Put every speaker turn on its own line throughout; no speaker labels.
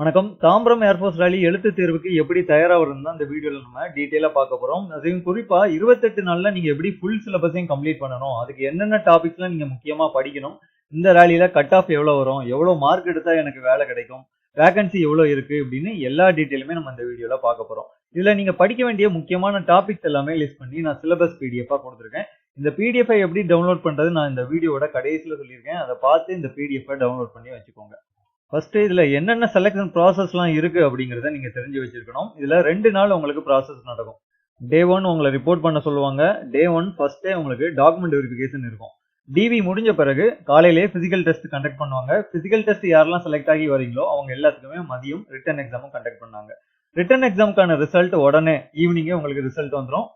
வணக்கம். Tambaram air force rally எழுத்து தேர்வுக்கு எப்படி தயாராகிறது தான் இந்த வீடியோவில் நம்ம டீட்டெயிலாக பார்க்க போகிறோம் அதையும் குறிப்பாக இருபத்தெட்டு நாளில் நீங்கள் எப்படி ஃபுல் சிலபஸையும் கம்ப்ளீட் பண்ணணும் அதுக்கு என்னென்ன டாபிக்ஸ்லாம் நீங்கள் முக்கியமாக படிக்கணும் இந்த ரேலியில் கட் ஆஃப் எவ்வளோ வரும் எவ்வளோ மார்க் எடுத்தால் எனக்கு வேலை கிடைக்கும் வேகன்சி எவ்வளோ இருக்கு அப்படின்னு எல்லா டீட்டெயிலுமே நம்ம இந்த வீடியோவில் பார்க்க போகிறோம் இதில் நீங்கள் படிக்க வேண்டிய முக்கியமான டாபிக்ஸ் எல்லாமே லிஸ்ட் பண்ணி நான் சிலபஸ் பிடிஎஃபாக கொடுத்துருக்கேன். இந்த பிடிஎஃபை எப்படி டவுன்லோட் பண்ணுறது நான் இந்த வீடியோட கடைசியில் சொல்லியிருக்கேன். அதை பார்த்து இந்த பிடிஎஃபை டவுன்லோட் பண்ணி வச்சுக்கோங்க. ஃபஸ்ட்டு இதில் என்னென்ன செலெக்ஷன் ப்ராசஸ்லாம் இருக்குது அப்படிங்கிறத நீங்கள் தெரிஞ்சு வச்சிருக்கணும். இதில் ரெண்டு நாள் உங்களுக்கு ப்ராசஸ் நடக்கும். டே ஒன் உங்களை ரிப்போர்ட் பண்ண சொல்லுவாங்க. டே ஒன் ஃபர்ஸ்ட் டே உங்களுக்கு டாக்குமெண்ட் வெரிஃபிகேஷன் இருக்கும். டிவி முடிஞ்ச பிறகு காலையிலேயே ஃபிசிக்கல் டெஸ்ட் கண்டக்ட் பண்ணுவாங்க. ஃபிசிக்கல் டெஸ்ட் யாரெல்லாம் செலக்ட் ஆகி வரீங்களோ அவங்க எல்லாத்துக்குமே மதியம் ரிட்டன் எக்ஸாமும் கண்டக்ட் பண்ணாங்க. ரிட்டன் எக்ஸாமுக்கான ரிசல்ட் உடனே ஈவினிங்கே உங்களுக்கு ரிசல்ட் வந்துடும்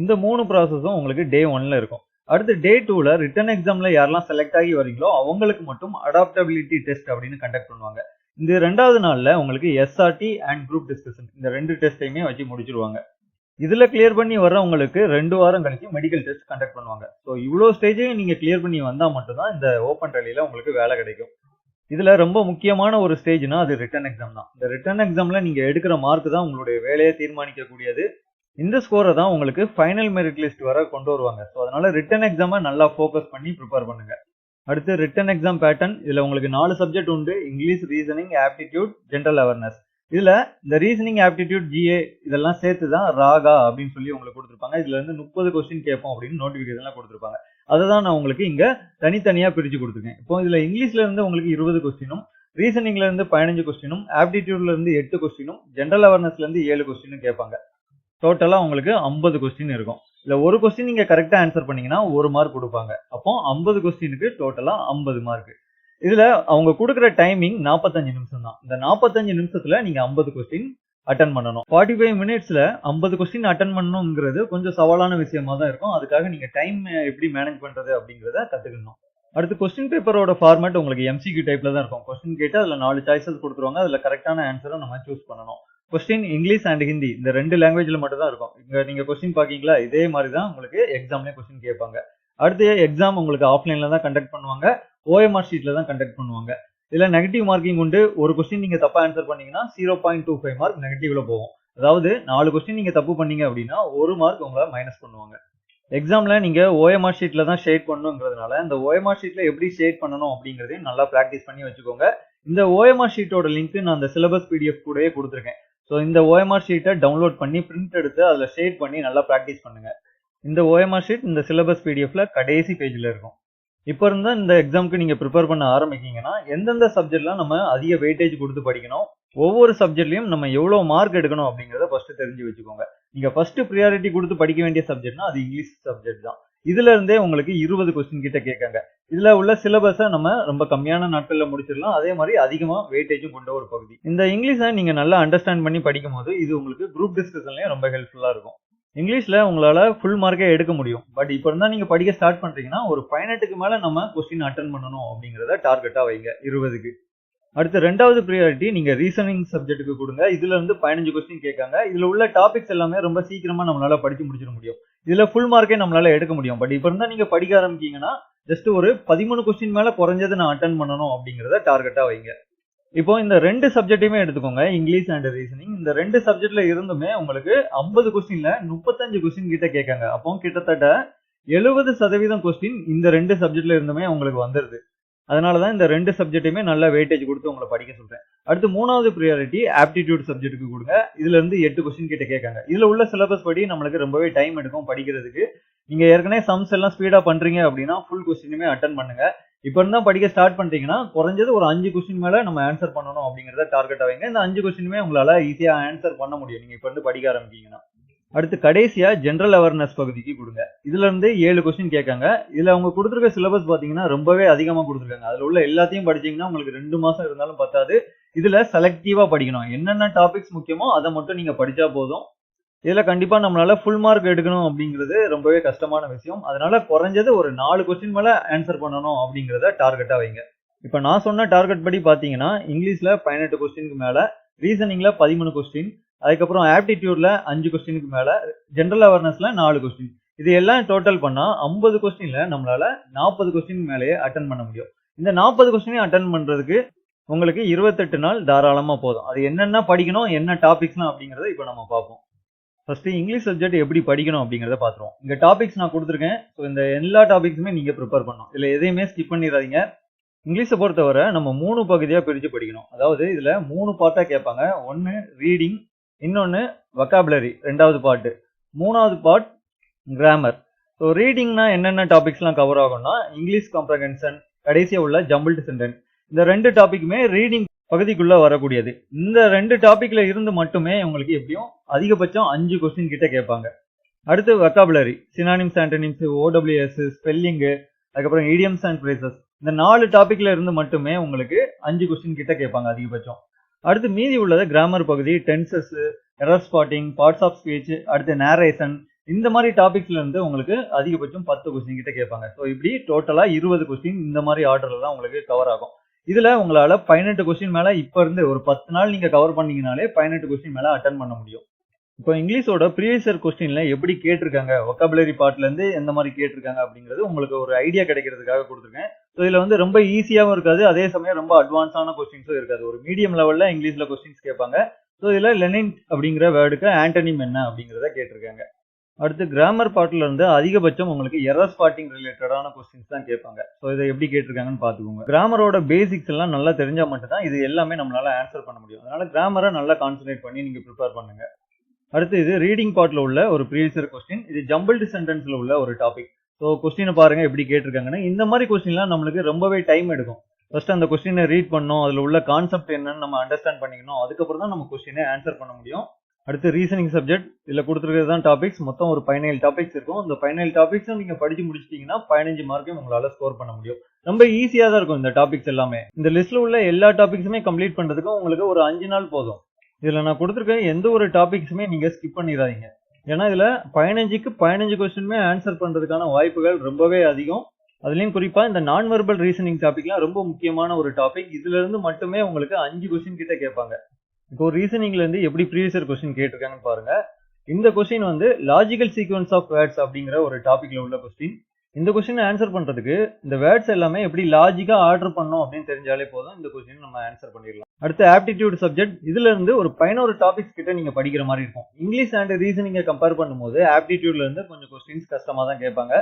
இந்த மூணு ப்ராசஸும் உங்களுக்கு டே ஒன்ல இருக்கும். அடுத்து டே டூவில் ரிட்டன் எக்ஸாமில் யாரெல்லாம் செலக்ட் ஆகி வரீங்களோ அவங்களுக்கு மட்டும் அடாப்டபிலிட்டி டெஸ்ட் அப்படின்னு கண்டக்ட் பண்ணுவாங்க. இந்த ரெண்டாவது நாளில் உங்களுக்கு எஸ்ஆர்டி அண்ட் குரூப் டிஸ்கஷன் இந்த ரெண்டு டெஸ்ட்டையுமே வச்சு முடிச்சிருவாங்க. இதில் கிளியர் பண்ணி வர்றவங்களுக்கு ரெண்டு வாரம் கழிச்சு மெடிக்கல் டெஸ்ட் கண்டக்ட் பண்ணுவாங்க. ஸோ இவ்வளோ ஸ்டேஜையும் நீங்கள் கிளியர் பண்ணி வந்தால் மட்டும்தான் இந்த ஓப்பன் ரேலியில் உங்களுக்கு வேலை கிடைக்கும். இதில் ரொம்ப முக்கியமான ஒரு ஸ்டேஜ்னா அது ரிட்டன் எக்ஸாம் தான். இந்த ரிட்டன் எக்ஸாமில் நீங்கள் எடுக்கிற மார்க் தான் உங்களுடைய வேலையை தீர்மானிக்கக்கூடியது. இந்த ஸ்கோரை தான் உங்களுக்கு ஃபைனல் மெரிட் லிஸ்ட் வர கொண்டு வருவாங்க. ஸோ அதனால ரிட்டன் எக்ஸாமை நல்லா ஃபோக்கஸ் பண்ணி ப்ரிப்பேர் பண்ணுங்க. அடுத்து ரிட்டன் எக்ஸாம் பேட்டர்ன் இதில் உங்களுக்கு நாலு சப்ஜெக்ட் உண்டு. English reasoning aptitude general awareness இதில் இந்த ரீசனிங் ஆப்டிடியூட் ஜிஏ இதெல்லாம் சேர்த்து தான் ராகா அப்படின்னு சொல்லி உங்களுக்கு கொடுத்துருப்பாங்க. இதில் இருந்து முப்பது கொஸ்டின் கேட்போம் அப்படின்னு நோட்டிஃபிகேஷன்லாம் கொடுத்துருப்பாங்க. அதை தான் நான் உங்களுக்கு இங்கே தனித்தனியாக பிரித்து கொடுத்துருக்கேன். இப்போ இதில் இங்கிலீஷ்லேருந்து உங்களுக்கு இருபது கொஸ்டினும் ரீசனிங்ல இருந்து பதினஞ்சு கொஸ்டினும் ஆப்டிடியூட்ல இருந்து எட்டு கொஸ்டினும் ஜென்ரல் அவேர்னஸ்ல இருந்து ஏழு கொஸ்டினும் கேட்பாங்க. டோட்டலா உங்களுக்கு ஐம்பது கொஸ்டின் இருக்கும். இல்லை ஒரு கொஸ்டின் நீங்கள் கரெக்டாக ஆன்சர் பண்ணீங்கன்னா ஒரு மார்க் கொடுப்பாங்க. அப்போ ஐம்பது கொஸ்டினுக்கு டோட்டலா ஐம்பது மார்க் இதுல அவங்க கொடுக்குற டைமிங் நாற்பத்தஞ்சு நிமிஷம் தான். இந்த நாற்பத்தஞ்சு நிமிஷத்துல நீங்க ஐம்பது கொஸ்டின் அட்டன் பண்ணணும். ஃபார்ட்டி ஃபைவ் மினிட்ஸ்ல ஐம்பது கொஸ்டின் அட்டன் பண்ணணுங்கிறது கொஞ்சம் சவாலான விஷயமா தான் இருக்கும். அதுக்காக நீங்க டைம் எப்படி மேனேஜ் பண்றது அப்படிங்கிறத கத்துக்கணும். அடுத்து கொஸ்டின் பேப்பரோட ஃபார்மேட் உங்களுக்கு எம்சிக்யூ டைப்ல தான் இருக்கும். கொஸ்டின் கேட்டு அதுல நாலு சாய்ஸஸ் கொடுத்துருவாங்க. அதுல கரெக்டான ஆன்சரை நம்ம சூஸ் பண்ணணும். கொஸ்டின் இங்கிலீஷ் அண்ட் ஹிந்தி இந்த ரெண்டு லாங்குவேஜ்ல மட்டும் தான் இருக்கும். இங்க நீங்க கொஸ்டின் பாக்கீங்களா? இதே மாதிரி தான் உங்களுக்கு எக்ஸாம்லயே கொஸ்டின் கேட்பாங்க. அடுத்து எக்ஸாம் உங்களுக்கு ஆஃப்லைன்ல தான் கண்டக்ட் பண்ணுவாங்க. ஓஎம்ஆர் ஷீட்ல தான் கண்டக்ட் பண்ணுவாங்க. இதுல நெகட்டிவ் மார்க்கிங் உண்டு. ஒரு கொஸ்டின் நீங்க தப்பா ஆன்சர் பண்ணீங்கன்னா zero point two five mark நெகட்டிவ்ல போகும். அதாவது நாலு கொஸ்டின் நீங்க தப்பு பண்ணீங்க அப்படின்னா ஒரு மார்க் உங்களை மைனஸ் பண்ணுவாங்க. எக்ஸாமில் நீங்கள் ஓஎம்ஆர் ஷீட்டில் தான் ஷேட் பண்ணணுங்கிறதுனால இந்த ஓஎம்ஆர் ஷீட்டில் எப்படி ஷேட் பண்ணணும் அப்படிங்கிறதையும் நல்லா ப்ராக்டிஸ் பண்ணி வச்சுக்கோங்க. இந்த ஓஎம்ஆர் ஷீட்டோட லிங்க் நான் அந்த சிலபஸ் பிடிஎஃப் கூடயே கொடுத்துருக்கேன். ஸோ இந்த ஓஎம்ஆர் ஷீட்டை டவுன்லோட் பண்ணி பிரிண்ட் எடுத்து அதில் ஷேட் பண்ணி நல்லா ப்ராக்டிஸ் பண்ணுங்கள் இந்த ஓஎம்ஆர் ஷீட் இந்த சிலபஸ் பிடிஎஃப்ல கடைசி பேஜில் இருக்கும். இப்போ இருந்தால் இந்த எக்ஸாமுக்கு நீங்கள் ப்ரிப்பேர் பண்ண ஆரம்பிக்கீங்கன்னா எந்தெந்த சப்ஜெக்ட்லாம் நம்ம அதிக வெயிட்டேஜ் கொடுத்து படிக்கணும் ஒவ்வொரு சப்ஜெக்ட்லையும் நம்ம எவ்வளோ மார்க் எடுக்கணும் அப்படிங்கிறத ஃபஸ்ட்டு தெரிஞ்சு வச்சுக்கோங்க. நீங்கள் ஃபர்ஸ்ட் ப்ரியாரிட்டி கொடுத்து படிக்க வேண்டிய சப்ஜெக்ட்னா அது இங்கிலீஷ் சப்ஜெக்ட் தான். இதுல இருந்தே உங்களுக்கு இருபது கொஸ்டின் கிட்ட கேட்காங்க. இதுல உள்ள சிலபஸை நம்ம ரொம்ப கம்மியான நாட்கள்ல முடிச்சிடலாம். அதே மாதிரி அதிகமா வெயிட்டேஜும் கொண்ட ஒரு பகுதி. இந்த இங்கிலீஷை நீங்க நல்லா அண்டர்ஸ்டாண்ட் பண்ணி படிக்கும் போது இது உங்களுக்கு குரூப் டிஸ்கஷன்லயும் ரொம்ப ஹெல்ப்ஃபுல்லா இருக்கும். இங்கிலீஷில் உங்களால் ஃபுல் மார்க்கே எடுக்க முடியும். பட் இப்போ இருந்தால் நீங்கள் படிக்க ஸ்டார்ட் பண்ணுறீங்கன்னா ஒரு பதினெட்டுக்கு மேலே நம்ம கொஸ்டின் அட்டன் பண்ணணும் அப்படிங்கிறத டார்கெட்டாக வைங்க இருபதுக்கு. அடுத்து ரெண்டாவது ப்ரியாரிட்டி நீங்கள் ரீசனிங் சப்ஜெக்ட்டுக்கு கொடுங்க. இதில் இருந்து பதினஞ்சு கொஸ்டின் கேட்காங்க. இதில் உள்ள டாபிக்ஸ் எல்லாமே ரொம்ப சீக்கிரமாக நம்மளால் படித்து முடிச்சிட முடியும். இதில் ஃபுல் மார்க்கே நம்மளால் எடுக்க முடியும். பட் இப்போ இருந்தால் நீங்கள் படிக்க ஆரம்பிச்சீங்கன்னா ஜஸ்ட் ஒரு பதிமூணு கொஸ்டின் மேலே குறைஞ்சது நான் அட்டன் பண்ணணும் அப்படிங்கிறத டார்கெட்டாக வைங்க. இப்போ இந்த ரெண்டு சப்ஜெக்டையுமே எடுத்துக்கோங்க இங்கிலீஷ் அண்ட் ரீசனிங் இந்த ரெண்டு சப்ஜெக்ட்ல இருந்துமே உங்களுக்கு ஐம்பது கொஸ்டின்ல முப்பத்தஞ்சு கொஸ்டின் கிட்ட கேட்காங்க. அப்போ கிட்டத்தட்ட எழுபது சதவீதம் கொஸ்டின் இந்த ரெண்டு சப்ஜெக்ட்ல இருந்துமே உங்களுக்கு வந்துருது. அதனாலதான் இந்த ரெண்டு சப்ஜெக்ட்டுமே நல்ல வெயிட்டேஜ் கொடுத்து உங்களை படிக்க சொல்றேன். அடுத்து மூணாவது ப்ரியாரிட்டி ஆப்டிடியூட் சப்ஜெக்ட்டுக்கு கொடுங்க. இதுல இருந்து எட்டு கொஸ்டின் கிட்ட கேட்காங்க. இதுல உள்ள சிலபஸ் படி நம்மளுக்கு ரொம்பவே டைம் எடுக்கும் படிக்கிறதுக்கு. நீங்க ஏற்கனவே சம்ஸ் எல்லாம் ஸ்பீடா பண்றீங்க அப்படின்னா ஃபுல் கொஸ்டினுமே அட்டன் பண்ணுங்க. இப்போ தான் படிக்க ஸ்டார்ட் பண்ணிட்டீங்கன்னா குறைஞ்சது ஒரு அஞ்சு கொஸ்டின் மேலே நம்ம ஆன்சர் பண்ணணும் அப்படிங்கிறத டார்கெட் வைங்க. இந்த அஞ்சு கொஸ்டினுமே உங்களால் ஈஸியாக ஆன்சர் பண்ண முடியும். நீங்கள் இப்போ வந்து படிக்க ஆரம்பிச்சீங்கன்னா அடுத்து கடைசியாக ஜென்ரல் அவேர்னஸ் பகுதிக்கு கொடுங்க. இதுலேருந்து ஏழு கொஸ்டின் கேட்காங்க. இதில் அவங்க கொடுத்துருக்க சிலபஸ் பார்த்தீங்கன்னா ரொம்பவே அதிகமாக கொடுத்துருக்காங்க. அதில் உள்ள எல்லாத்தையும் படிச்சீங்கன்னா உங்களுக்கு ரெண்டு மாதம் இருந்தாலும் பத்தாது. இதில் செலக்டிவாக படிக்கணும். என்னென்ன டாபிக்ஸ் முக்கியமோ அதை மட்டும் நீங்கள் படித்தா போதும். இதில் கண்டிப்பாக நம்மளால் ஃபுல் மார்க் எடுக்கணும் அப்படிங்கிறது ரொம்பவே கஷ்டமான விஷயம். அதனால குறைஞ்சது ஒரு நாலு கொஸ்டின் மேலே ஆன்சர் பண்ணணும் அப்படிங்கிறத டார்கெட்டாக வைங்க. இப்போ நான் சொன்ன டார்கெட் படி பார்த்தீங்கன்னா இங்கிலீஷில் பதினெட்டு கொஸ்டினுக்கு மேலே ரீசனிங்கில் பதிமூணு கொஸ்டின் அதுக்கப்புறம் ஆப்டிடியூடில் அஞ்சு கொஸ்டினுக்கு மேலே ஜென்ரல் அவேர்னஸில் நாலு கொஸ்டின் இது எல்லாம் டோட்டல் பண்ணால் ஐம்பது கொஸ்டினில் நம்மளால் நாற்பது கொஸ்டின் மேலேயே அட்டன் பண்ண முடியும். இந்த நாற்பது கொஸ்டினையும் அட்டன் பண்ணுறதுக்கு உங்களுக்கு இருபத்தெட்டு நாள் தாராளமாக போதும். அது என்னென்ன படிக்கணும் என்ன டாபிக்ஸ்லாம் அப்படிங்கிறத இப்போ நம்ம பார்ப்போம். ஃபஸ்ட்டு இங்கிலீஷ் சப்ஜெக்ட் எப்படி படிக்கணும் அப்படிங்கிறத பார்த்துருவோம் இங்கே டாபிக்ஸ் நான் கொடுத்துருக்கேன். ஸோ இந்த எல்லா டாபிக்ஸுமே நீங்கள் ப்ரிப்பேர் பண்ணணும். இல்லை எதையுமே ஸ்கிப் பண்ணிடாதீங்க. இங்கிலீஷை பொறுத்தவரை நம்ம மூணு பகுதியாக பிரித்து படிக்கணும். அதாவது இதில் மூணு பார்ட்டாக கேட்பாங்க. ஒன்று ரீடிங் இன்னொன்று வக்காபுலரி ரெண்டாவது பாட்டு மூணாவது பார்ட் கிராமர் ஸோ ரீடிங்னா என்னென்ன டாபிக்ஸ்லாம் கவர் ஆகும்னா இங்கிலீஷ் காம்ப்ரகன்சன் கடைசியாக உள்ள ஜம்பிள்டு சென்டென்ஸ் இந்த ரெண்டு டாபிக்குமே ரீடிங் பகுதிக்குள்ள வரக்கூடியது. இந்த ரெண்டு டாபிக்ல இருந்து மட்டுமே உங்களுக்கு எப்படியும் அதிகபட்சம் அஞ்சு கொஸ்டின் கிட்ட கேட்பாங்க. அடுத்து vocabulary synonyms antonyms OWS spelling அதுக்கப்புறம் இடியம்ஸ் அண்ட் ஃப்ரேசஸ் இந்த நாலு டாபிக்ல இருந்து மட்டுமே உங்களுக்கு அஞ்சு கொஸ்டின் கிட்ட கேட்பாங்க அதிகபட்சம். அடுத்து மீதி உள்ளது கிராமர் பகுதி tenses error spotting parts of speech அடுத்து நேரேஷன் இந்த மாதிரி டாபிக்ஸ்ல இருந்து உங்களுக்கு அதிகபட்சம் பத்து கொஸ்டின் கிட்ட கேட்பாங்க. ஸோ இப்படி டோட்டலா இருபது கொஸ்டின் இந்த மாதிரி ஆர்டர்ல தான் உங்களுக்கு கவர் ஆகும். இதுல உங்களால பதினெட்டு கொஸ்டின் மேல இப்ப இருந்து ஒரு பத்து நாள் நீங்க கவர் பண்ணீங்கனாலே பதினெட்டு கொஸ்டின் மேல அட்டன் பண்ண முடியும். இப்போ இங்கிலீஷோட ப்ரீவியஸ் இயர் கொஸ்டின்ல எப்படி கேட்டிருக்காங்க? ஒக்காபுலரி பார்ட்ல இருந்து எந்த மாதிரி கேட்டிருக்காங்க அப்படிங்கிறது உங்களுக்கு ஒரு ஐடியா கிடைக்கிறதுக்காக கொடுத்துருக்கேன். ஸோ இதுல வந்து ரொம்ப ஈஸியாகவும் இருக்காது அதே சமயம் ரொம்ப அட்வான்ஸான கொஸ்டின்ஸும் இருக்காது. ஒரு மீடியம் லெவல்ல இங்கிலீஷ்ல கொஸ்டின்ஸ் கேட்பாங்க. ஸோ இதுல லெனின் அப்படிங்கிற வேர்டுக்கு ஆண்டனிம் என்ன அப்படிங்கிறத கேட்டிருக்காங்க. அடுத்து கிராமர் பாட்டில் இருந்து அதிகபட்சம் உங்களுக்கு எரர் ஸ்பாட்டிங் ரிலேட்டடான கொஸ்டின்ஸ் தான் கேட்பாங்க. ஸோ இதை எப்படி கேட்டிருக்காங்கன்னு பார்த்துக்கோங்க. கிராமரோட பேசிக்ஸ் எல்லாம் நல்லா தெரிஞ்சால் மட்டும் தான் இது எல்லாமே நம்மளால ஆன்சர் பண்ண முடியும். அதனால கிராமரை நல்லா கான்சன்ட்ரேட் பண்ணி நீங்கள் ப்ரிப்பேர் பண்ணுங்க. அடுத்து இது ரீடிங் பார்ட்ல உள்ள ஒரு ப்ரீவியஸ் கொஸ்டின் இது ஜம்பிள்டு சென்டென்ஸில் உள்ள ஒரு டாபிக் ஸோ கொஸ்டினை பாருங்க எப்படி கேட்டிருக்காங்கன்னு. இந்த மாதிரி கொஸ்டின்லாம் நம்மளுக்கு ரொம்பவே டைம் எடுக்கும். ஃபர்ஸ்ட் அந்த கொஸ்டினை ரீட் பண்ணணும். அதில் உள்ள கான்செப்ட் என்னன்னு நம்ம அண்டர்ஸ்டாண்ட் பண்ணிக்கணும். அதுக்கப்புறம் தான் நம்ம கொஸ்டினை ஆன்சர் பண்ண முடியும். அடுத்து ரீசனிங் சப்ஜெக்ட் இதில் கொடுத்துருக்கிறது தான் டாபிக்ஸ் மொத்தம் ஒரு பதினேழு டாபிக்ஸ் இருக்கும். இந்த பதினேழு டாபிக்ஸும் நீங்கள் படித்து முடிச்சிட்டீங்கன்னா பதினஞ்சு மார்க்கையும் உங்களால் ஸ்கோர் பண்ண முடியும். ரொம்ப ஈஸியாக தான் இருக்கும் இந்த டாபிக்ஸ் எல்லாமே. இந்த லிஸ்ட்டில் உள்ள எல்லா டாபிக்ஸுமே கம்ப்ளீட் பண்ணுறதுக்கும் உங்களுக்கு ஒரு அஞ்சு நாள் போதும். இதில் நான் கொடுத்துருக்க எந்த ஒரு டாபிக்ஸுமே நீங்கள் ஸ்கிப் பண்ணிடாதீங்க. ஏன்னா இதில் பதினஞ்சுக்கு பதினஞ்சு கொஸ்டினுமே ஆன்சர் பண்ணுறதுக்கான வாய்ப்புகள் ரொம்பவே அதிகம். அதுலேயும் குறிப்பாக இந்த நான் வெர்பல் ரீசனிங் டாபிக்லாம் ரொம்ப முக்கியமான ஒரு டாபிக் இதுலேருந்து மட்டுமே உங்களுக்கு அஞ்சு கொஸ்டின் கிட்ட கேட்பாங்க. இப்போ ரீசனிங்ல இருந்து எப்படி ப்ரீவியஸ் கொஸ்டின் கேட்டிருக்காங்கன்னு பாருங்க. இந்த கொஸ்டின் வந்து லாஜிக்கல் சீக்வன்ஸ் ஆஃப் வேர்ட்ஸ் அப்படிங்கிற ஒரு டாபிக்ல உள்ள கொஸ்டின் இந்த கொஸ்டின் ஆன்சர் பண்றதுக்கு இந்த வேர்ட்ஸ் எல்லாமே எப்படி லாஜிக்கா ஆர்டர் பண்ணோம் அப்படின்னு தெரிஞ்சாலே போதும். இந்த கொஸ்டின் நம்ம ஆன்சர் பண்ணிடலாம். அடுத்த ஆப்டிடியூட் சப்ஜெக்ட் இதுல இருந்து ஒரு பதினோரு டாபிக்ஸ் கிட்ட நீங்க படிக்கிற மாதிரி இருக்கும். இங்கிலீஷ் அண்ட் ரீசனிங்கை கம்பேர் பண்ணும்போது ஆப்டிடியூட்ல இருந்து கொஞ்சம் கொஸ்டின்ஸ் கஷ்டமா தான் கேட்பாங்க.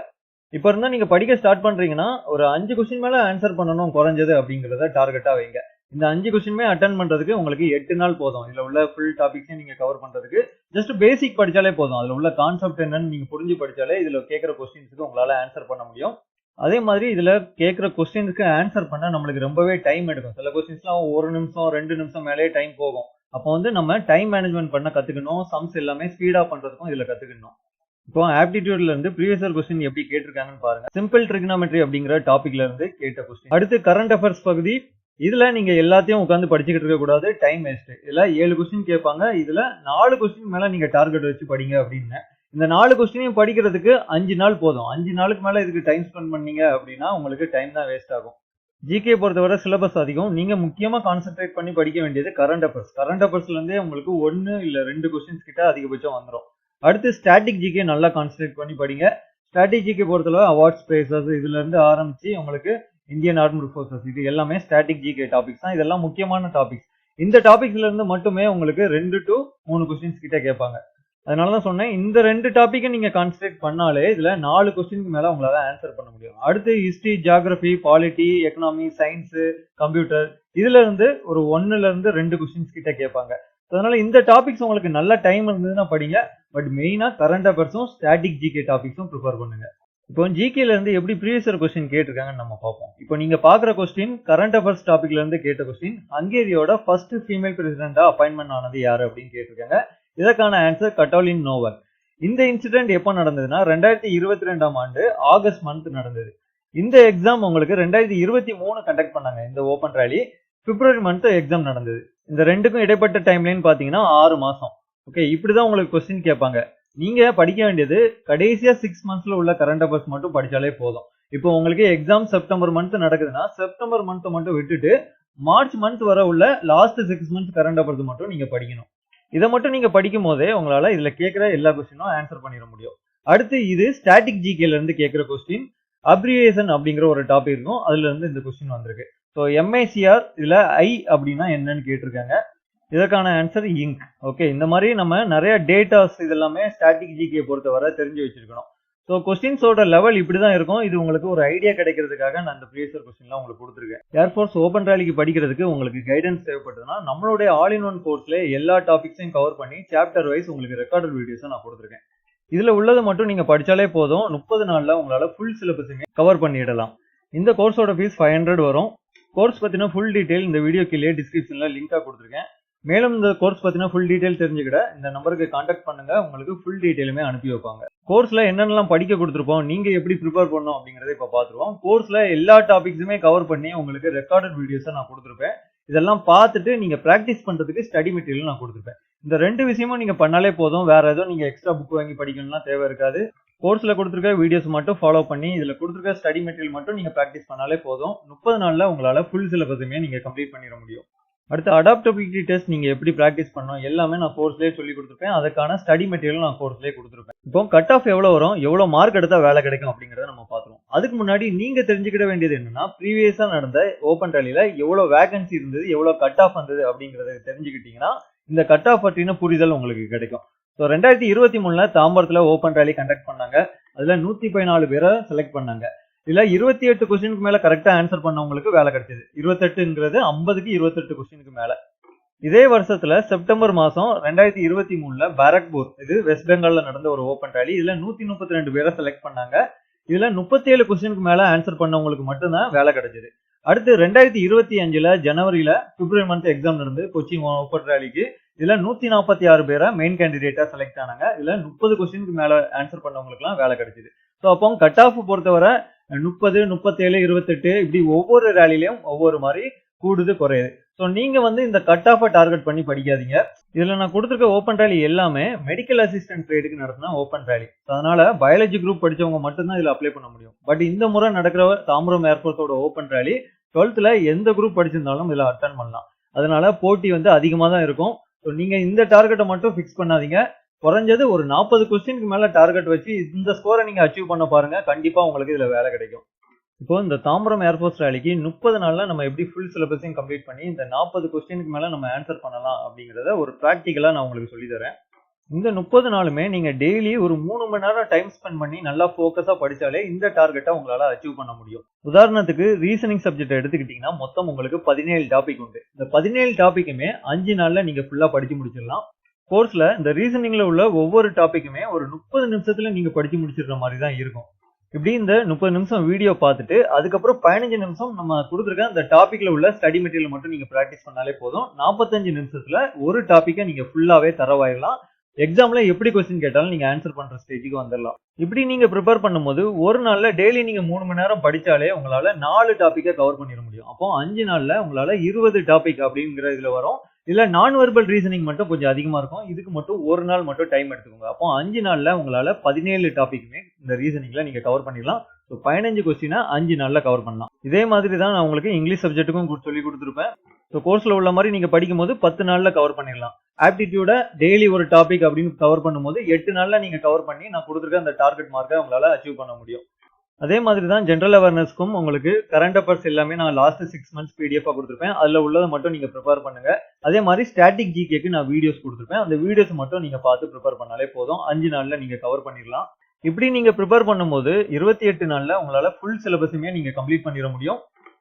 இப்ப இருந்தா நீங்க படிக்க ஸ்டார்ட் பண்றீங்கன்னா ஒரு அஞ்சு கொஸ்டின் மேல ஆன்சர் பண்ணணும் குறைஞ்சது அப்படிங்கறத டார்கெட்டா வைங்க. இந்த அஞ்சு கொஸ்டினுமே அட்டன் பண்றதுக்கு உங்களுக்கு எட்டு நாள் போதும். இதுல உள்ள ஃபுல் டாபிக்ஸையும் நீங்க கவர் பண்றதுக்கு ஜஸ்ட் பேசிக் படிச்சாலே போதும். அதுல உள்ள கான்செப்ட் என்னன்னு நீங்க புரிஞ்சு படிச்சாலே இதுல கேட்கிற கொஸ்டின்ஸுக்கு உங்களால ஆன்சர் பண்ண முடியும். அதே மாதிரி இதுல கேட்குற கொஸ்டின்ஸ்க்கு ஆன்சர் பண்ண நம்மளுக்கு ரொம்பவே டைம் எடுக்கும். சில கொஸ்டின்ஸ்லாம் ஒரு நிமிஷம் ரெண்டு நிமிஷம் மேலே டைம் போகும். அப்போ வந்து நம்ம டைம் மேனேஜ்மெண்ட் பண்ண கத்துக்கணும். சம்ஸ் எல்லாமே ஸ்பீடா பண்றதுக்கும் இதுல கத்துக்கணும். இப்போ ஆப்டிடியூட்ல இருந்து ப்ரீவியஸ் கொஸ்டின் எப்படி கேட்டிருக்காங்கன்னு பாருங்க. சிம்பிள் ட்ரிக்னாமெட்ரி அப்படிங்கிற டாபிக்ல இருந்து கேட்ட கொஸ்டின் அடுத்து கரண்ட் அஃபேர்ஸ் பகுதி இதுல நீங்க எல்லாத்தையும் உட்காந்து படிச்சுக்கிட்டு இருக்க கூடாது டைம் வேஸ்ட் இதுல ஏழு கொஸ்டின் கேட்பாங்க. இதுல நாலு கொஸ்டின் மேல நீங்க டார்கெட் வச்சு படிங்க அப்படின்னு. இந்த நாலு கொஸ்டினையும் படிக்கிறதுக்கு அஞ்சு நாள் போதும். அஞ்சு நாளுக்கு மேல இதுக்கு டைம் ஸ்பெண்ட் பண்ணீங்க அப்படின்னா உங்களுக்கு டைம் தான் வேஸ்ட் ஆகும். ஜிகே பொறுத்தவரை சிலபஸ் அதிகம். நீங்க முக்கியமா கான்சென்ட்ரேட் பண்ணி படிக்க வேண்டியது கரண்ட் அஃபேர்ஸ் கரண்ட் அஃபேர்ஸ்ல இருந்தே உங்களுக்கு ஒன்னு இல்ல ரெண்டு கொஸ்டின்ஸ் கிட்ட அதிகபட்சம் வந்துடும் அடுத்து ஸ்டாட்டிக் ஜிகே நல்லா கான்சென்ட்ரேட் பண்ணி படிங்க. ஸ்ட்ராட்டிக் ஜிகே பொறுத்தளவு அவார்ட்ஸ் பிரைசஸ் இதுல இருந்து ஆரம்பிச்சு உங்களுக்கு இந்தியன் ஆர்மி ஃபோர்ஸஸ். இது எல்லாமே ஸ்டாட்டிக் ஜிகே டாபிக்ஸ் தான். இதெல்லாம் முக்கியமான டாபிக்ஸ் இந்த டாபிக்ஸ்ல இருந்து மட்டுமே உங்களுக்கு ரெண்டு டு மூணு கொஸ்டின்ஸ் கிட்ட கேட்பாங்க. அதனாலதான் சொன்னேன் இந்த ரெண்டு டாப்பிக்கை நீங்க கான்சன்ட்ரேட் பண்ணாலே இதுல நாலு கொஸ்டினுக்கு மேல உங்களால ஆன்சர் பண்ண முடியும். அடுத்து history geography polity economy science computer இதுல இருந்து ஒரு ஒன்னுல இருந்து ரெண்டு கொஸ்டின்ஸ் கிட்ட கேட்பாங்க. அதனால இந்த டாபிக்ஸ் உங்களுக்கு நல்ல டைம் இருந்ததுன்னா படிங்க. பட் மெயினா கரண்ட் அஃபேர்ஸும் ஸ்டாட்டிக் ஜிகே டாபிக்ஸும் ப்ரிஃபர் பண்ணுங்க. இப்போ ஜிகேல இருந்து எப்படி ப்ரீவியஸர் கொஸ்டின் கேட்டிருக்காங்கன்னு நம்ம பார்ப்போம். இப்போ நீங்க பாக்குற கொஸ்டின் கரண்ட் அஃபேர்ஸ் டாபிக்ல இருந்து கேட்ட கொஸ்டின் ஹங்கேரியோட ஃபர்ஸ்ட் ஃபீமேல் பிரசிடென்டா அப்பாயின்மெண்ட் ஆனது யாரு அப்படின்னு கேட்டிருக்காங்க. இதற்கான ஆன்சர் கட்டோலின் நோவர் இந்த இன்சிடென்ட் எப்போ நடந்ததுன்னா ரெண்டாயிரத்தி இருபத்தி ரெண்டாம் ஆண்டு ஆகஸ்ட் மந்த் நடந்தது. இந்த எக்ஸாம் உங்களுக்கு ரெண்டாயிரத்தி இருபத்தி மூணு கண்டக்ட் பண்ணாங்க இந்த open rally February month exam நடந்தது. இந்த ரெண்டுக்கும் இடைப்பட்ட டைம்லைன் பாத்தீங்கன்னா ஆறு மாசம். ஓகே இப்படிதான் உங்களுக்கு கொஸ்டின் கேட்பாங்க. நீங்க படிக்க வேண்டியது கடைசியா சிக்ஸ் மந்த்ஸ்ல உள்ள கரண்ட் அஃபேர்ஸ் மட்டும் படிச்சாலே போதும். இப்போ உங்களுக்கு எக்ஸாம் செப்டம்பர் மந்த் நடக்குதுன்னா செப்டம்பர் மந்த் மட்டும் விட்டுட்டு மார்ச் மந்த் வர உள்ள last six months current affairs மட்டும் நீங்க படிக்கணும். இதை மட்டும் நீங்க படிக்கும் போதே உங்களால இதுல கேட்கிற எல்லா கொஸ்டினும் ஆன்சர் பண்ணிட முடியும். அடுத்து இது ஸ்டாட்டிக் ஜிகேல இருந்து கேட்கிற கொஸ்டின் அப்ரிவேஷன் அப்படிங்கிற ஒரு டாபிக் இருக்கும். அதுல இருந்து இந்த கொஸ்டின் வந்திருக்கு. ஸோ எம்ஐசிஆர் இதுல ஐ அப்படின்னா என்னன்னு கேட்டிருக்காங்க. இதற்கான ஆன்சர் இங்க் ஓகே இந்த மாதிரி நம்ம நிறைய டேட்டாஸ் இதெல்லாமே ஸ்டாட்டிக் ஜிகே பொறுத்தவரை தெரிஞ்சு வச்சிருக்கணும். ஸோ கொஸ்டின்ஸோட லெவல் இப்படி தான் இருக்கும். இது உங்களுக்கு ஒரு ஐடியா கிடைக்கிறதுக்காக நான் இந்த ப்ரீவியர் கொஸ்டின்லாம் உங்களுக்கு கொடுத்துருக்கேன். ஏர்ஃபோர்ஸ் ஓப்பன் ரேலிக்கு படிக்கிறதுக்கு உங்களுக்கு கைடன்ஸ் தேவைப்படுதுன்னா நம்மளுடைய ஆல் இன் ஒன் கோர்ஸில் எல்லா டாபிக்ஸையும் கவர் பண்ணி சாப்டர் வைஸ் உங்களுக்கு ரெக்கார்டட் வீடியோஸை நான் கொடுத்துருக்கேன். இதில் உள்ளது மட்டும் நீங்கள் படித்தாலே போதும். முப்பது நாளில் உங்களால் ஃபுல் சிலபஸுமே கவர் பண்ணிடலாம். இந்த கோர்ஸோட ஃபீஸ் ஃபைவ் ஹண்ட்ரட் வரும். கோர்ஸ் பற்றின ஃபுல் டீட்டெயில் இந்த வீடியோ கீழே டிஸ்கிரிப்ஷனில் லிங்காக கொடுத்துருக்கேன். மேலும் இந்த கோர்ஸ் பார்த்தீங்கன்னா ஃபுல் டீடைல் தெரிஞ்சுக்கிட இந்த நம்பருக்கு காண்டாக்ட் பண்ணுங்க. உங்களுக்கு ஃபுல் டீடைலுமே அனுப்பி வைப்பாங்க. கோர்ஸ்ல என்னென்னலாம் படிக்க கொடுத்துருப்போம் நீங்க எப்படி ப்ரிப்பேர் பண்ணணும் அப்படிங்கறத இப்ப பாத்துருவோம். கோர்ஸ்ல எல்லா டாபிக்ஸுமே கவர் பண்ணி உங்களுக்கு ரெக்கார்டட் வீடியோஸை நான் கொடுத்துருப்பேன். இதெல்லாம் பார்த்துட்டு நீங்க பிராக்டிஸ் பண்றதுக்கு ஸ்டடி மெட்டீரியல் நான் கொடுத்துருப்பேன். இந்த ரெண்டு விஷயமும் நீங்க பண்ணாலே போதும். வேற எதுவும் நீங்க எக்ஸ்ட்ரா புக் வாங்கி படிக்கணும்லாம் தேவை இருக்காது. கோர்ஸ்ல கொடுத்துருக்க வீடியோஸ் மட்டும் ஃபாலோ பண்ணி இதுல கொடுத்துருக்க ஸ்டடி மெட்டீரியல் மட்டும் நீங்க பிராக்டிஸ் பண்ணாலே போதும். முப்பது நாள்ல உங்களால ஃபுல் சிலபஸுமே நீங்க கம்ப்ளீட் பண்ணிட முடியும். அடுத்து அடாப்டபிலிட்டி டெஸ்ட் நீங்கள் எப்படி ப்ராக்டிஸ் பண்ணணும் எல்லாமே நான் கோர்ஸ்லேயே சொல்லி கொடுத்துருப்பேன். அதுக்கான ஸ்டடி மெட்டீரியல் நான் கோர்ஸ்லேயே கொடுத்துருப்பேன். இப்போ கட் ஆஃப் எவ்வளோ வரும் எவ்வளோ மார்க் எடுத்தால் வேலை கிடைக்கும் அப்படிங்கிறத நம்ம பார்த்துருவோம். அதுக்கு முன்னாடி நீங்கள் தெரிஞ்சுக்கிட வேண்டியது என்னன்னா ப்ரீவியஸாக நடந்த ஓப்பன் ரேலியில் எவ்வளோ வேகன்சி இருந்தது எவ்வளோ கட் ஆஃப் வந்தது அப்படிங்கிறத தெரிஞ்சுக்கிட்டீங்கன்னா இந்த கட் ஆஃப் பற்றின புரிதல் உங்களுக்கு கிடைக்கும். ஸோ ரெண்டாயிரத்தி இருபத்தி மூணில் தாம்பரத்தில் ஓப்பன் ரேலி கண்டக்ட் பண்ணாங்க. அதில் நூற்றி பதினாலு பேரை செலக்ட் பண்ணாங்க. இதுல இருபத்தி எட்டு கொஸ்டினுக்கு மேல கரெக்டா ஆன்சர் பண்ணவங்களுக்கு வேலை கிடைச்சது. இருபத்தெட்டுங்கிறது ஐம்பதுக்கு இருபத்தெட்டு கொஸ்டினுக்கு மேல. இதே வருஷத்துல செப்டம்பர் மாசம் ரெண்டாயிரத்தி இருபத்தி மூணுல பாரக்பூர் இது வெஸ்ட் பெங்கால்ல நடந்த ஒரு ஓப்பன் ரேலி இதுல நூத்தி முப்பத்தி ரெண்டு பேரை செலக்ட் பண்ணாங்க. இதுல முப்பத்தி ஏழு கொஸ்டினுக்கு மேல ஆன்சர் பண்ணவங்களுக்கு மட்டும்தான் வேலை கிடைச்சது. அடுத்து ரெண்டாயிரத்தி இருபத்தி அஞ்சுல ஜனவரியில பிப்ரவரி மந்த் எக்ஸாம் நடந்து கொச்சி ஓப்பன் ரேலிக்கு இதுல நூத்தி நாற்பத்தி ஆறு பேரை மெயின் கேண்டிடேட்டா செலக்ட் ஆனாங்க. இதுல முப்பது கொஸ்டினுக்கு மேல ஆன்சர் பண்ணவங்களுக்குலாம் வேலை கிடைச்சது. ஸோ அப்போ கட் ஆஃப் பொறுத்தவரை முப்பது முப்பத்தேழு இருபத்தெட்டு இப்படி ஒவ்வொரு ரேலிலையும் ஒவ்வொரு மாதிரி கூடுது குறையுது. ஸோ நீங்க வந்து இந்த கட் ஆஃபை டார்கெட் பண்ணி படிக்காதீங்க. இதுல நான் கொடுத்துருக்க ஓப்பன் ரேலி எல்லாமே மெடிக்கல் அசிஸ்டன்ட் ட்ரேடுக்கு நடத்தின ஓப்பன் ரேலி அதனால பயாலஜி குரூப் படிச்சவங்க மட்டும்தான் இதுல அப்ளை பண்ண முடியும். பட் இந்த முறை நடக்கிற தாம்பரம் ஏர்போர்ட்டோட ஓப்பன் ரேலி டுவெல்த்ல எந்த குரூப் படிச்சிருந்தாலும் இதுல அட்டன் பண்ணலாம். அதனால போட்டி வந்து அதிகமாக தான் இருக்கும். ஸோ நீங்க இந்த டார்கெட்டை மட்டும் ஃபிக்ஸ் பண்ணாதீங்க. குறைஞ்சது ஒரு நாற்பது கொஸ்டினுக்கு மேல டார்கெட் வச்சு இந்த ஸ்கோரை நீங்க அச்சீவ் பண்ண பாருங்க. கண்டிப்பா உங்களுக்கு இதுல வேலை கிடைக்கும். இப்போ இந்த தாம்பரம் ஏர்ஃபோர்ஸ் ரேலிக்கு முப்பது நாள்ல நம்ம எப்படி ஃபுல் சிலபஸையும் கம்ப்ளீட் பண்ணி இந்த நாற்பது கொஸ்டினுக்கு மேல நம்ம ஆன்சர் பண்ணலாம் அப்படிங்கறத ஒரு ப்ராக்டிக்கலா நான் உங்களுக்கு சொல்லி தரேன் இந்த முப்பது நாளுமே நீங்க டெய்லி ஒரு மூணு மணி நேரம் டைம் ஸ்பெண்ட் பண்ணி நல்லா ஃபோக்கஸாக படிச்சாலே இந்த டார்கெட்டை உங்களால அச்சீவ் பண்ண முடியும். உதாரணத்துக்கு ரீசனிங் சப்ஜெக்ட் எடுத்துக்கிட்டீங்கன்னா மொத்தம் உங்களுக்கு பதினேழு டாபிக் உண்டு. இந்த பதினேழு டாபிக்குமே அஞ்சு நாள்ல நீங்க ஃபுல்லா படிச்சு முடிச்சிடலாம். கோர்ஸ்ல இந்த ரீசனிங்ல உள்ள ஒவ்வொரு டாபிக்குமே ஒரு முப்பது நிமிஷத்துல நீங்க படிச்சு முடிச்சிடுற மாதிரி தான் இருக்கும். இப்படி இந்த முப்பது நிமிஷம் வீடியோ பார்த்துட்டு அதுக்கப்புறம் பதினஞ்சு நிமிஷம் நம்ம கொடுத்துருக்க அந்த டாபிக்ல உள்ள ஸ்டடி மெட்டீரியல் மட்டும் நீங்க ப்ராக்டிஸ் பண்ணாலே போதும். நாற்பத்தஞ்சு நிமிஷத்துல ஒரு டாப்பிக்கை நீங்க ஃபுல்லாவே தரவாயிடலாம் எக்ஸாம்ல எப்படி கொஸ்டின் கேட்டாலும் நீங்க ஆன்சர் பண்ற ஸ்டேஜுக்கு வந்துடலாம் இப்படி நீங்க ப்ரிப்பேர் பண்ணும்போது ஒரு நாள்ல டெய்லி நீங்க மூணு மணி நேரம் படிச்சாலே உங்களால நாலு டாப்பிக்கை கவர் பண்ணிட முடியும். அப்போ அஞ்சு நாள்ல உங்களால இருபது டாபிக் அப்படிங்கிற இதுல வரும். இல்லை நான் வெர்பல் ரீசனிங் மட்டும் கொஞ்சம் அதிகமாக இருக்கும். இதுக்கு மட்டும் ஒரு நாள் மட்டும் டைம் எடுத்துக்கோங்க. அப்போ அஞ்சு நாளில் உங்களால் பதினேழு டாபிக்குமே இந்த ரீசனிங்கில் நீங்கள் கவர் பண்ணிடலாம். ஸோ பதினஞ்சு கொஸ்டினை அஞ்சு நாளில் கவர் பண்ணலாம். இதே மாதிரி தான் நான் உங்களுக்கு இங்கிலீஷ் சப்ஜெக்ட்டுக்கும் சொல்லி கொடுத்துருப்பேன். ஸோ கோர்ஸில் உள்ள மாதிரி நீங்கள் படிக்கும்போது பத்து நாளில் கவர் பண்ணிடலாம். ஆப்டிடியூட டெய்லி ஒரு டாபிக் அப்படின்னு கவர் பண்ணும்போது எட்டு நாளில் நீங்கள் கவர் பண்ணி நான் கொடுத்துருக்க அந்த டார்கெட் மார்க்கை உங்களால் அச்சீவ் பண்ண முடியும். அதே மாதிரி தான் ஜென்ரல் அவேர்னஸ்க்கும் உங்களுக்கு கரண்ட் அஃபேர்ஸ் எல்லாமே நான் லாஸ்ட் சிக்ஸ் மந்த்ஸ் பிடிஎஃபாக கொடுத்துருப்பேன். அதில் உள்ளதை மட்டும் நீங்கள் ப்ரிப்பேர் பண்ணுங்க. அதே மாதிரி ஸ்டாட்டிக் ஜிகேக்கு நான் வீடியோஸ் கொடுத்துருப்பேன். அந்த வீடியோஸ் மட்டும் நீங்கள் பார்த்து ப்ரிப்பேர் பண்ணாலே போதும். அஞ்சு நாளில் நீங்கள் கவர் பண்ணிடலாம். இப்படி நீங்கள் ப்ரிப்பேர் பண்ணும்போது இருபத்தி எட்டு நாளில் உங்களால் ஃபுல் சிலபஸுமே நீங்கள் கம்ப்ளீட் பண்ணிட முடியும்.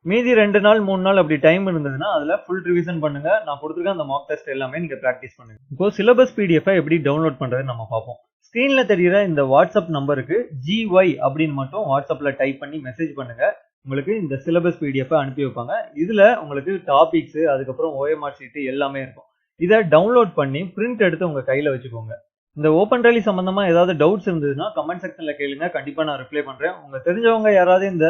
மீதி ரெண்டு நாள் மூணு நாள் அப்படி டைம் இருந்ததுன்னா அதில் ஃபுல் ரிவிஷன் பண்ணுங்க. நான் கொடுத்துருக்க அந்த மார்க் டெஸ்ட் எல்லாமே நீங்கள் ப்ராக்டிஸ் பண்ணுங்க. இப்போ சிலபஸ் பிடிஎஃபை எப்படி டவுன்லோட் பண்ணுறதுன்னு நம்ம பார்ப்போம். ஸ்க்ரீனில் தெரிகிற இந்த வாட்ஸ்அப் நம்பருக்கு ஜிஒய் அப்படின்னு மட்டும் வாட்ஸ்அப்பில் டைப் பண்ணி மெசேஜ் பண்ணுங்க. உங்களுக்கு இந்த சிலபஸ் பிடிஎஃப் அனுப்பி வைப்பாங்க. இதில் உங்களுக்கு டாபிக்ஸ் அதுக்கப்புறம் ஓஎம்ஆர் சீட்டு எல்லாமே இருக்கும். இதை டவுன்லோட் பண்ணி பிரிண்ட் எடுத்து உங்கள் கையில் வச்சுக்கோங்க. இந்த ஓப்பன் ரேலி சம்மந்தமாக ஏதாவது டவுட்ஸ் இருந்ததுன்னா கமெண்ட் செக்ஷனில் கேளுங்க. கண்டிப்பாக நான் ரிப்ளை பண்ணுறேன் உங்கள் தெரிஞ்சவங்க யாராவது இந்த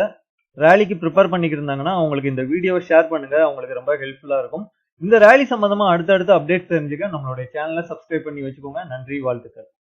ரேலிக்கு ப்ரிப்பேர் பண்ணிக்கிட்டு இருந்தாங்கன்னா அவங்களுக்கு இந்த வீடியோவை ஷேர் பண்ணுங்கள் அவங்களுக்கு ரொம்ப ஹெல்ப்ஃபுல்லாக இருக்கும். இந்த ரேலி சம்மந்தமாக அடுத்தடுத்த அப்டேட் தெரிஞ்சுக்க நம்மளுடைய சேனலை சப்ஸ்கிரைப் பண்ணி வச்சுக்கோங்க. நன்றி வாழ்த்துக்கள்.